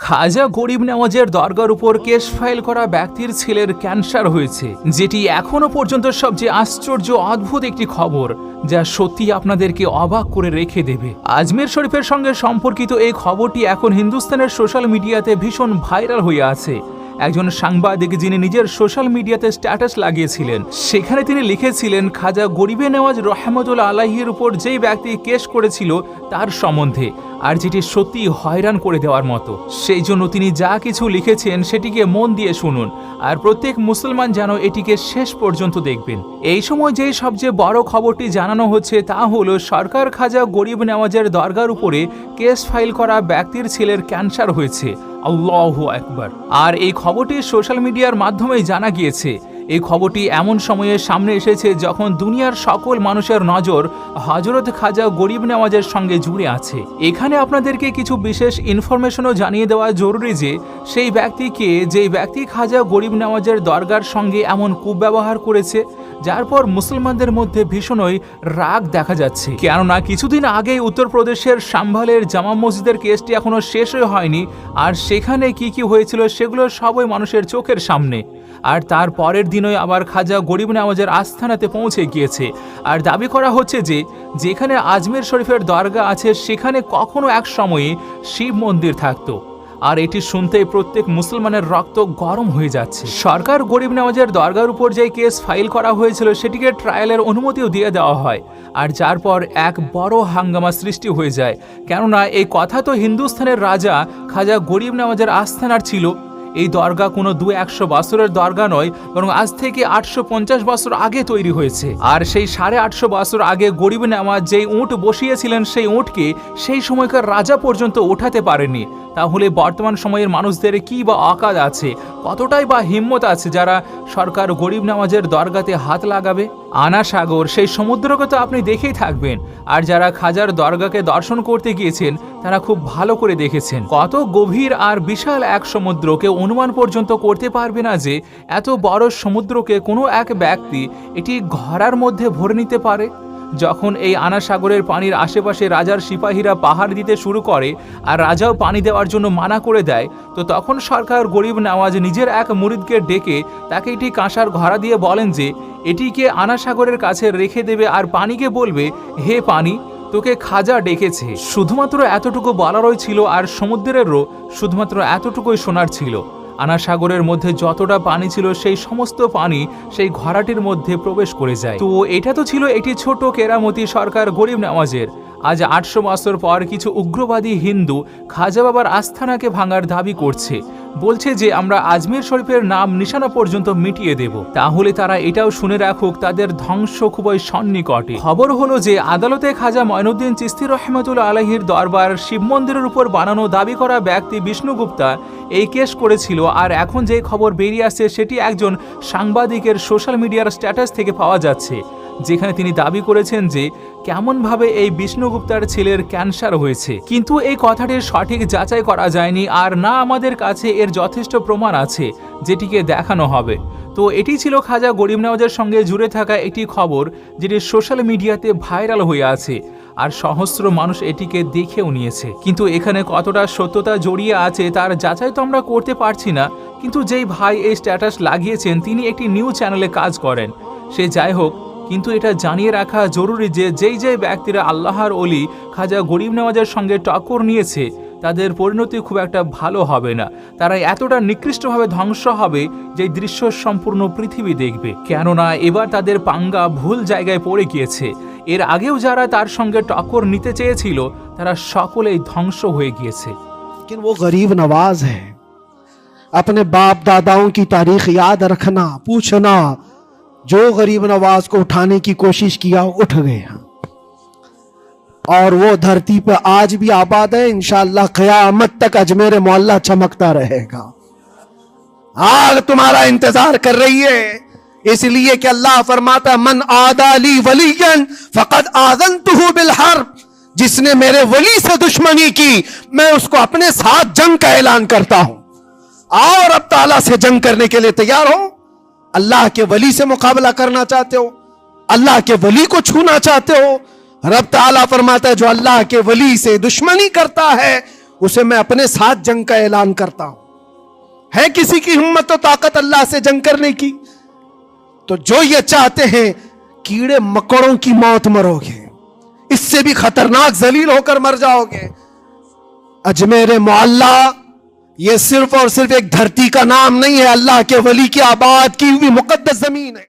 খাজা গরিব নেওয়াজের দরগার উপর case file করা ব্যক্তির ছেলের ক্যান্সার হয়েছে, যেটি এখনও পর্যন্ত সবচেয়ে আশ্চর্য অদ্ভুত একটি খবর, যা সত্যি আপনাদেরকে অবাক করে রেখে দেবে। আজমের শরীফের সঙ্গে সম্পর্কিত এই খবরটি এখন হিন্দুস্তানের সোশ্যাল মিডিয়াতে ভীষণ ভাইরাল হয়ে আছে। একজন সাংবাদিক যিনি নিজের সোশ্যাল মিডিয়াতে স্ট্যাটাস লাগিয়েছিলেন, সেখানে তিনি লিখেছিলেন, খাজা গরিবে নেওয়াজ রহমতুল্লা আলাহির উপর যেই ব্যক্তি কেস করেছিল তার সম্বন্ধে, আর যেটি সত্যি হয়রান করে দেওয়ার মতো। সেই জন্য তিনি যা কিছু লিখেছেন সেটিকে মন দিয়ে শুনুন, আর প্রত্যেক মুসলমান যেন এটিকে শেষ পর্যন্ত দেখবেন। এই সময় যেই সবচেয়ে বড় খবরটি জানানো হচ্ছে তা হলো, সরকার খাজা গরিব নেওয়াজের দরগার উপরে কেস ফাইল করা ব্যক্তির ছেলের ক্যান্সার হয়েছে। আল্লাহ একবার আর এই খবরটি সোশ্যাল মিডিয়ার মাধ্যমেই জানা গিয়েছে। এই খবরটি এমন সময়ে সামনে এসেছে যখন দুনিয়ার সকল মানুষের নজর হজরত খাজা গরিব নেওয়াজের সঙ্গে জুড়ে আছে। এখানে আপনাদেরকে কিছু বিশেষ ইনফরমেশনও জানিয়ে দেওয়া জরুরি যে, সেই ব্যক্তিকে যেই ব্যক্তি খাজা গরিব নেওয়াজের দরগার সঙ্গে এমন কুব্যবহার করেছে, যার পর মুসলমানদের মধ্যে ভীষণই রাগ দেখা যাচ্ছে। কেননা কিছুদিন আগেই উত্তরপ্রদেশের সাম্ভালের জামা মসজিদের কেসটি এখনও শেষই হয়নি, আর সেখানে কি কি হয়েছিল সেগুলো সবই মানুষের চোখের সামনে। আর তার পরের দিনই আবার খাজা গরিব নামাজের আস্থানাতে পৌঁছে গিয়েছে। আর দাবি করা হচ্ছে যে, যেখানে আজমের শরীফের দরগা আছে, সেখানে কখনো এক সময়ে শিব মন্দির থাকতো। আর এটি শুনতেই প্রত্যেক মুসলমানের রক্ত গরম হয়ে যাচ্ছে। সরকার গরিব নেওয়াজের দরগার উপর যে কেস ফাইল করা হয়েছিল, সেটিকে ট্রায়ালের অনুমতিও দিয়ে দেওয়া হয়। আর যার পর এক বড় হাঙ্গামা সৃষ্টি হয়ে যায়। কেননা, এই কথা তো হিন্দুস্থানের রাজা খাজা গরিব নামাজের আস্থানার ছিল। এই দরগা কোনো দু একশো বছরের দরগা নয়, বরং আজ থেকে আটশো পঞ্চাশ বছর আগে তৈরি হয়েছে। আর সেই সাড়ে আটশো বছর আগে গরিব নেওয়াজ যেই উঁট বসিয়েছিলেন সেই উঁটকে সেই সময়কার রাজা পর্যন্ত ওঠাতে পারেনি। তাহলে বর্তমান সময়ের মানুষদের কি বা অকাজ আছে? কতটাই বা হিম্মত আছে যারা সরকার গরিব নামাজের দরগাতে হাত লাগাবে? আনা সাগর সেই সমুদ্রকে তো আপনি দেখেই থাকবেন। আর যারা খাজার দরগাকে দর্শন করতে গিয়েছেন, তারা খুব ভালো করে দেখেছেন। কত গভীর আর বিশাল এক সমুদ্রকে অনুমান পর্যন্ত করতে পারবে না যে, এত বড় সমুদ্রকে কোনো এক ব্যক্তি এটি ঘরার মধ্যে ভরে নিতে পারে। যখন এই আনা সাগরের পানির আশেপাশে রাজার সিপাহীরা পাহাড় দিতে শুরু করে আর রাজাও পানি দেওয়ার জন্য মানা করে দেয়, তো তখন সরকার গরিব নওয়াজ নিজের এক মুরিদকে ডেকে তাকে এটি কাঁসার ঘরা দিয়ে বলেন যে, এটিকে আনা সাগরের কাছে রেখে দেবে আর পানিকে বলবে, হে পানি, তোকে খাজা ডেকেছে। শুধুমাত্র এতটুকু বলারই ছিল আর সমুদ্রেরও শুধুমাত্র এতটুকুই শোনার ছিল। আনা সাগরের মধ্যে যতটা পানি ছিল, সেই সমস্ত পানি সেই ঘরাটির মধ্যে প্রবেশ করে যায়। তো এটা তো ছিল একটি ছোট কেরামতি সরকার গরিব নামাজের। আজ আটশো বছর পর কিছু উগ্রবাদী হিন্দু খাজা বাবার আস্থানাকে ভাঙার দাবি করছে। বলছে যে আমরা আজমির শরীফের নাম নিশানা পর্যন্ত মিটিয়ে দেব। তাহলে তারা এটাও শুনে রাখুক, তাদের ধ্বংস খুবই সন্নিকটে। খবর হলো যে আদালতে খাজা ময়নুদ্দিন চিস্তি রহমতুল আলহির দরবার শিব মন্দিরের উপর বানানো দাবি করা ব্যক্তি বিষ্ণুগুপ্তা এই কেস করেছিল। আর এখন যে খবর বেরিয়ে আসছে, সেটি একজন সাংবাদিকের সোশ্যাল মিডিয়ার স্ট্যাটাস থেকে পাওয়া যাচ্ছে। যেখানে তিনি দাবি করেছেন যে কেমনভাবে এই বিষ্ণুগুপ্তার ছেলের ক্যান্সার হয়েছে। কিন্তু এই কথাটির সঠিক যাচাই করা যায়নি আর না আমাদের কাছে এর যথেষ্ট প্রমাণ আছে, যেটিকে দেখানো হবে। তো এটি ছিল খাজা গরিব নওয়াজের সঙ্গে জুড়ে থাকা একটি খবর, যেটি সোশ্যাল মিডিয়াতে ভাইরাল হয়ে আছে আর সহস্র মানুষ এটিকে দেখেও নিয়েছে। কিন্তু এখানে কতটা সত্যতা জড়িয়ে আছে তার যাচাই তো আমরা করতে পারছি না, কিন্তু যেই ভাই এই স্ট্যাটাস লাগিয়েছেন, তিনি একটি নিউজ চ্যানেলে কাজ করেন। সে যাই হোক কিন্তু এটা জানিয়ে রাখা জরুরি যে যেই যেই ব্যক্তিরা আল্লাহর অলি খাজা গরিব নেওয়াজের সঙ্গে টক্কর নিয়েছে তাদের পরিণতি খুব একটা ভালো হবে না তারা এতটা নিকৃষ্টভাবে ধ্বংস হবে যে দৃশ্য সম্পূর্ণ পৃথিবী দেখবে কেননা এবার তাদের পাঙ্গা ভুল জায়গায় পড়ে গিয়েছে এর আগেও যারা তার সঙ্গে টক্কর নিতে চেয়েছিল তারা সকলেই ধ্বংস হয়ে গিয়েছে लेकिन वो गरीब नवाज है अपने बाप दादाओं की तारीख याद रखना पूछना जो गरीब नवाज़ को उठाने की कोशिश किया, उठ गया। और वो धरती पर आज भी आबाद है, इंशाल्लाह कयामत तक अजमेर मोहल्ला चमकता रहेगा। आग तुम्हारा इंतज़ार कर रही है, इसलिए कि अल्लाह फरमाता मन आदाली वलीयन, फकद आजन बिल बिलहर जिसने मेरे वली से दुश्मनी की, मैं उसको अपने साथ जंग का ऐलान करता हूँ। आओ अब ताला से जंग करने के लिए तैयार हो। अल्लाह के वली से मुकाबला करना चाहते हो? अल्लाह के वली को छूना चाहते हो? रब ताला फरमाता है, जो अल्लाह के वली से दुश्मनी करता है, उसे मैं अपने साथ जंग का ऐलान करता हूँ। है किसी की हिम्मत और ताकत अल्लाह से जंग करने की? तो जो ये चाहते हैं, कीड़े मकोड़ों की मौत मरोगे। इससे भी खतरनाक जलील होकर मर जाओगे। अजमेर मोहल्ला یہ صرف اور صرف ایک دھرتی کا نام نہیں ہے، اللہ کے ولی کی آباد کی بھی مقدس زمین ہے۔